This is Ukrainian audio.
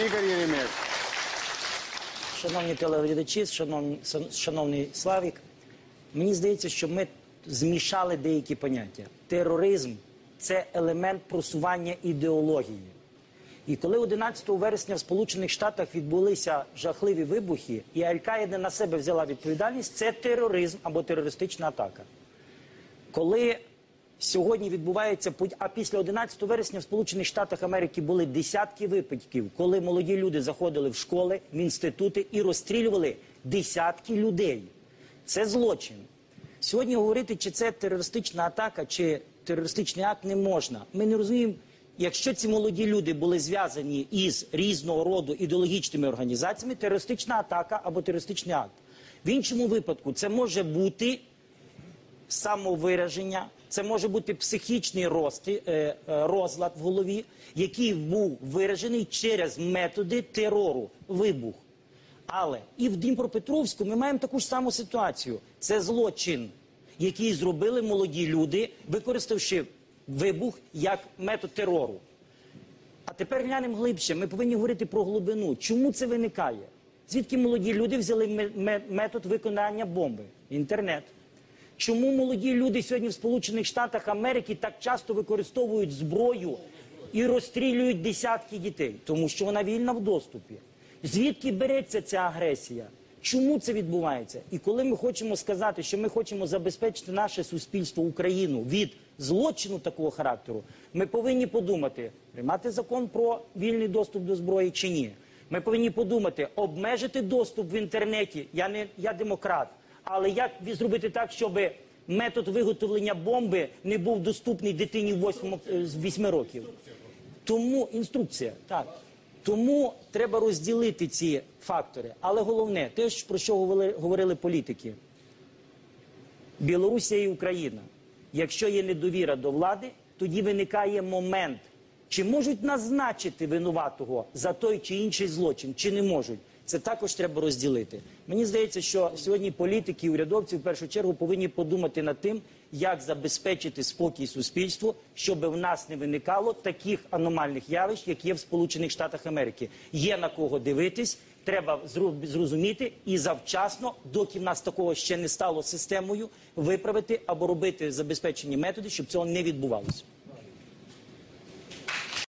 Игорь Еремеев. Шановні телеглядачі, шановний Славік, мені здається, що ми змішали деякі поняття. Тероризм це елемент просування ідеології. І коли 11 вересня в Сполучених Штатах відбулися жахливі вибухи, і Аль-Каїда на себе взяла відповідальність, це тероризм або терористична атака. Коли сьогодні відбувається а після 11 вересня в Сполучених Штатах Америки були десятки випадків, коли молоді люди заходили в школи, в інститути і розстрілювали десятки людей. Це злочин. Сьогодні говорити, чи це терористична атака, чи терористичний акт не можна. Ми не розуміємо, якщо ці молоді люди були зв'язані із різного роду ідеологічними організаціями, терористична атака або терористичний акт. В іншому випадку це може бути самовираження, це може бути психічний рости, е, е, розлад в голові, який був виражений через методи терору, вибух. Але і в Дніпропетровську ми маємо таку ж саму ситуацію. Це злочин, який зробили молоді люди, використавши вибух як метод терору. А тепер глянемо глибше. Ми повинні говорити про глибину. Чому це виникає? Звідки молоді люди взяли ме- ме- метод виконання бомби? Інтернет. Чому молоді люди сьогодні в Сполучених Штатах Америки так часто використовують зброю і розстрілюють десятки дітей? Тому що вона вільна в доступі. Звідки береться ця агресія? Чому це відбувається? І коли ми хочемо сказати, що ми хочемо забезпечити наше суспільство Україну від злочину такого характеру, ми повинні подумати, приймати закон про вільний доступ до зброї чи ні. Ми повинні подумати, обмежити доступ в інтернеті. Я не я демократ, але як зробити так, щоб метод виготовлення бомби не був доступний дитині 8, з 8 років? Тому інструкція, так. Тому треба розділити ці фактори. Але головне, те, про що говорили, говорили політики, Білорусія і Україна. Якщо є недовіра до влади, тоді виникає момент, чи можуть назначити винуватого за той чи інший злочин, чи не можуть. Це також треба розділити. Мені здається, що сьогодні політики і урядовці в першу чергу повинні подумати над тим, як забезпечити спокій суспільству, щоб в нас не виникало таких аномальних явищ, як є в Сполучених Штатах Америки. Є на кого дивитись, треба зрозуміти і завчасно, доки в нас такого ще не стало системою, виправити або робити забезпечені методи, щоб цього не відбувалося.